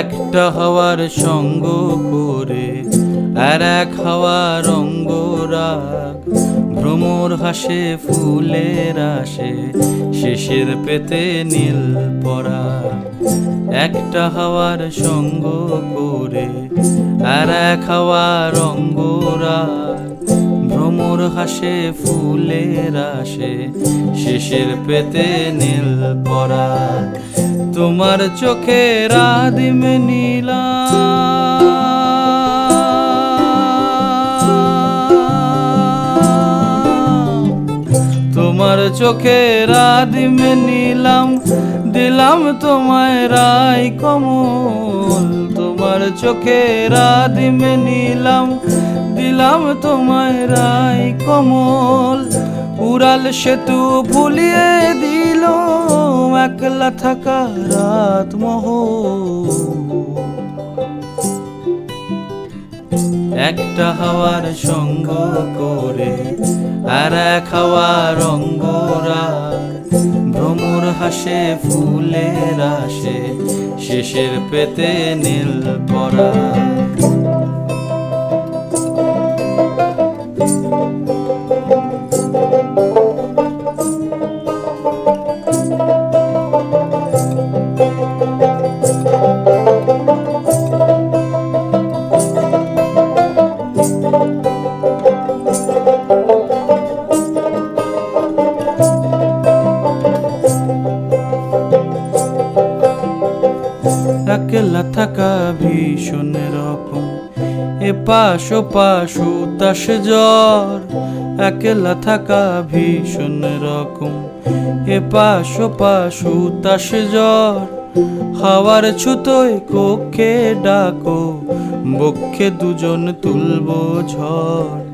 একটা হাওয়ার সঙ্গ করে আর এক হাওয়ার অঙ্গরাগ ভ্রমর হাসে, ফুলের আসে, শেষের পেতে নীল পরা একটা হাওয়ার সঙ্গ করে আর এক হাওয়ার অঙ্গরা ভ্রমর হাসে, ফুলের আসে, শেষের পেতে নীল পরা তোমার চোখে রাদিম নীলা তোমার চোখে রাদিম নিলাম, দিলাম তোমায় রায় কমল। তোমার চোখে রাদিম নিলাম, দিলাম তোমায় রায় কমল। উড়াল সেতু ভুলিয়ে দিল, একলা থাকা রাত মহ একটা হাওয়ার সঙ্গ করে আর এক হাওয়ার ভ্রমর হাসে ফুলের আসে শেষের পেতে নীল পরা একলা থাকা ভীষণ রকম। এ পাশ ও পাশ উতাস জ্বর একলা থাকা ভীষণ রকম। এ পাশ ও পাশ উতাস জ্বর। হাওয়ার ছুতোয় কক্ষে ডাকো, বক্ষে দুজন তুলবো ঝড়।